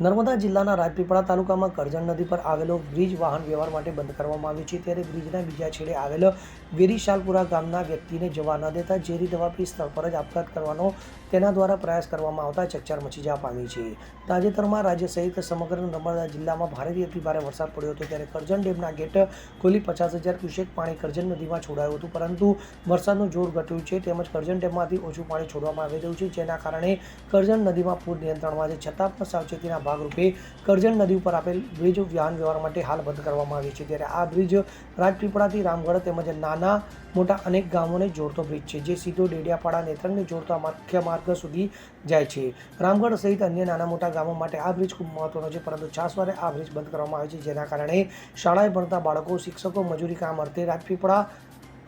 નર્મદા જિલ્લાના રાજપીપળા તાલુકામાં કરજણ નદી પર આવેલો બ્રિજ વાહન વ્યવહાર માટે બંધ કરવામાં આવ્યો છે. ત્યારે બ્રિજના બીજા છેડે આવેલો વેરીશાલપુરા ગામના વ્યક્તિને જવા ન દેતા ઝેરી દવા પી સ્થળ પર જ આપઘાત કરવાનો તેના દ્વારા પ્રયાસ કરવામાં આવતા ચકચાર મચી જવા પામી છે. તાજેતરમાં રાજ્ય સહિત સમગ્ર નર્મદા જિલ્લામાં ભારેથી અતિ ભારે વરસાદ પડ્યો હતો. ત્યારે કરજણ ડેમના ગેટ ખોલી પચાસ હજાર ક્યુસેક પાણી કરજણ નદીમાં છોડાયું હતું. પરંતુ વરસાદનું જોર ઘટ્યું છે તેમજ કરજણ ડેમમાંથી ઓછું પાણી છોડવામાં આવી રહ્યું છે. જેના કારણે કરજણ નદીમાં પૂર નિયંત્રણમાં છે. છતાં પણ સાવચેતીના ભાગરૂપે કરજણ નદી ઉપર આપેલ બ્રિજ વાહન વ્યવહાર માટે હાલ બંધ કરવામાં આવ્યો છે. ત્યારે આ બ્રિજ રાજપીપળાથી રામગઢ તેમજ નાના, મોટા અનેક ગામોને જોડતો બ્રિજ છે, જે સીધો ડેડિયાપાડા નેત્રંગને જોડતા મુખ્ય માર્ગ સુધી જાય છે. રામગઢ સહિત અન્ય નાના, મોટા ગામો માટે આ બ્રિજ ખૂબ મહત્વનો છે, પરંતુ છાસવારે આ બ્રિજ બંધ કરવામાં આવે છે. જેના કારણે શાળાએ ભણતા બાળકો, શિક્ષકો, મજૂરી કામ અર્થે રાજપીપળા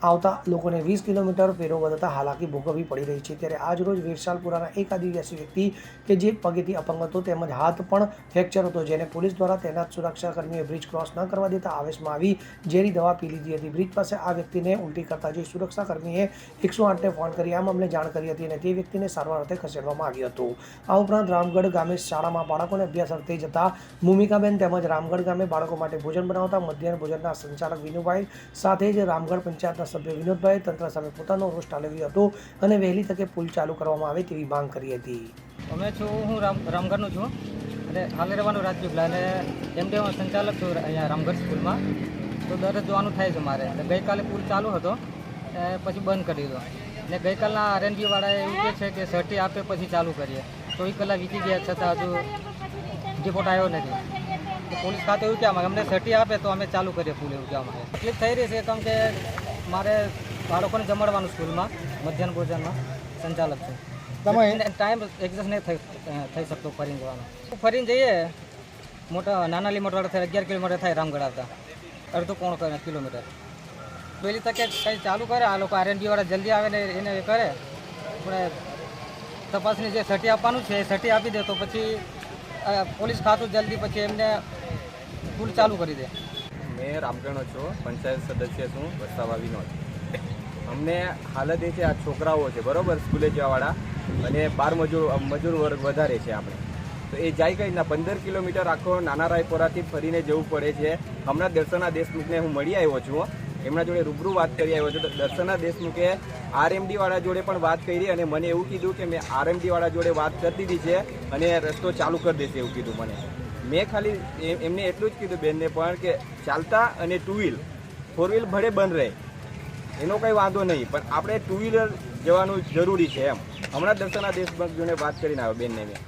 આવતા લોકોને વીસ કિલોમીટર ફેરો વધતા હાલાકી ભોગવવી પડી રહી છે. ત્યારે આજ રોજ વેરસાલપુરાના એક આદિવાસી વ્યક્તિ કે જે પગેથી અપંગ હતો, તેમજ હાથ પણ ફ્રેક્ચર હતો, જેને પોલીસ દ્વારા તૈનાત સુરક્ષાકર્મીએ બ્રિજ ક્રોસ ન કરવા દેતા આવેશમાં આવી ઝેરી દવા પી લીધી હતી. બ્રિજ પાસે આ વ્યક્તિને ઉલટી કરતા જોઈ સુરક્ષાકર્મીએ એકસો આઠને ફોન કરી આ મામલે જાણ કરી હતી અને તે વ્યક્તિને સારવાર અર્થે ખસેડવામાં આવ્યું હતું. આ ઉપરાંત રામગઢ ગામે શાળામાં બાળકોને અભ્યાસ અર્થે જતા ભૂમિકાબેન તેમજ રામગઢ ગામે બાળકો માટે ભોજન બનાવતા મધ્યાહન ભોજનના સંચાલક વિનુભાઈ સાથે જ રામગઢ પંચાયતના સભ્ય વિનોદભાઈ તંત્ર સામે પોતાનો રોષ ઠાલવ્યો હતો અને વહેલી તકે પુલ ચાલુ કરવામાં આવે તેવી માંગ કરી હતી. અમે છું, હું રામ રામગઢનો છું અને હાલે રહેવાનું રાજપીપળા અને એમ કે હું સંચાલક છું અહીંયા રામગઢ સ્કૂલમાં, તો દરરોજ જોવાનું થાય છે મારે. એટલે ગઈકાલે પુલ ચાલુ હતો પછી બંધ કરી દીધો. ને ગઈકાલના આરએનબી વાળાએ એવું કહે છે કે સર્ટી આપે પછી ચાલુ કરીએ. ચોવીસ કલાક વીતી ગયા, છતાં હજુ રિપોર્ટ આવ્યો નથી. તો પોલીસ ખાતે એવું કહેવા માંગે અમને સર્ટી આપે તો અમે ચાલુ કરીએ પુલ એવું કહેવા માંગે તકલીફ થઈ રહી છે, કેમ કે મારે બાળકોને જમાડવાનું સ્કૂલમાં મધ્યાહન ભોજનમાં સંચાલક છું. તમે ટાઈમ એડજસ્ટ નહીં થઈ થઈ શકતો ફરીને જવાનો. ફરીને જઈએ મોટા નાના લીમટવાળા થાય અગિયાર કિલોમીટર થાય રામગઢ આવતા. અડધો કરે કિલોમીટર. પહેલી તકે કંઈ ચાલુ કરે આ લોકો આરએનડીવાળા જલ્દી આવે ને એને કરે. પણ તપાસની જે સટી આપવાનું છે એ સટી આપી દે તો પછી પોલીસ ખાતું જલ્દી પછી એમને ફૂલ ચાલુ કરી દે. મેં રામગણો છો, પંચાયત સદસ્ય છું વસ્તાવા વિનોદ અમને હાલત એ છે, આ છોકરાઓ છે, બરાબર, સ્કૂલે જવાવાળા. અને બાર મજૂર મજૂર વર્ગ વધારે છે આપણે. તો એ જાય કઈ ના પંદર કિલોમીટર આખો નાના રાયપોરાથી ફરીને જવું પડે છે. હમણાં દર્શના દેશમુખને હું મળી આવ્યો છું એમના જોડે રૂબરૂ વાત કરી આવ્યો છું. તો દર્શના દેશમુખે આરએમડી વાળા જોડે પણ વાત કરી અને મને એવું કીધું કે મેં આરએમડી વાળા જોડે વાત કરી દીધી છે અને રસ્તો ચાલુ કરી દેશે એવું કીધું મને. મેં ખાલી એમને એટલું જ કીધું બેનને પણ કે ચાલતા અને ટુ વ્હીલ ફોર વ્હીલ ભલે બંધ રહે, એનો કંઈ વાંધો નહીં, પણ આપણે ટુ વ્હીલર જવાનું જરૂરી છે એમ. હમણાં દર્શના દેશભક્તિઓને વાત કરીને આવ્યો બેનને મેં.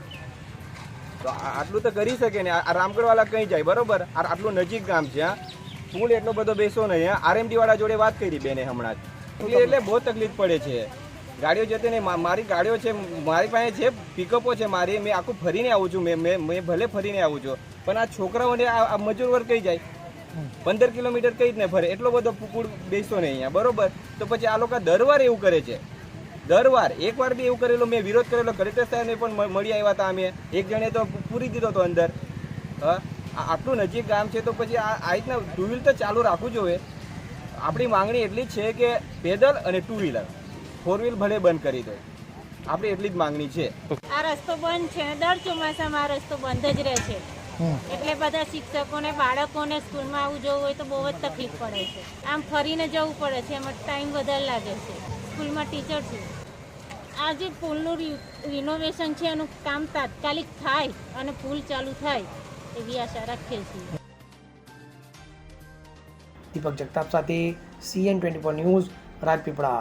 તો આટલું તો કરી શકે ને, આ રામગઢવાલા કંઈ જાય, બરાબર? આ આટલું નજીક ગામ છે પુલ એટલો બધો બેસો નહીં આરએમડી વાળા જોડે વાત કરી બેને હમણાં જ. એટલે બહુ તકલીફ પડે છે. ગાડીઓ જતી નહીં. મારી ગાડીઓ છે મારી પાસે છે પિકઅપો છે મારી મેં આખું ફરીને આવું છું. મેં મેં મેં ભલે ફરીને આવું છું પણ આ છોકરાઓને આ મજૂર વર્ગ કઈ જાય? પંદર કિલોમીટર કઈ જ ને ફરે? એટલો બધો કુકુડ બેસતો નહીં અહીંયા. બરોબર? તો પછી આ લોકો દરવાર એવું કરે છે. દર વાર. એક વાર બી એવું કરેલો મેં વિરોધ કરેલો. કલેક્ટર સાહેબને પણ મળી આવ્યા હતા અમે. એક જણે તો પૂરી દીધો હતો અંદર. હા? આટલું નજીક ગામ છે તો પછી આ આ રીતના ટુ વ્હીલ તો ચાલુ રાખવું જોઈએ. આપણી માંગણી એટલી જ છે કે પેદલ અને ટુ વ્હીલર ફોર વ્હીલ ભલે બંધ કરી દો. આપણે એટલી જ માંગણી છે. આ રસ્તો બંધ છે. દર ચોમાસામાં આ રસ્તો બંધ જ રહે છે. એટલે બધા શિક્ષકોને બાળકોને સ્કૂલમાં આવું જવું હોય તો બહુ જ તકલીફ પડે છે. આમ ફરીને જવું પડે છે. એમાં ટાઈમ વધારે લાગે છે. સ્કૂલમાં ટીચર છે. આ જે પુલનું રિનોવેશન છે એનું કામ તાત્કાલિક થાય અને પુલ ચાલુ થાય એવી આશા રાખીએ છીએ. દીપક જગતાપ સાથે CN twenty four news Rajpipla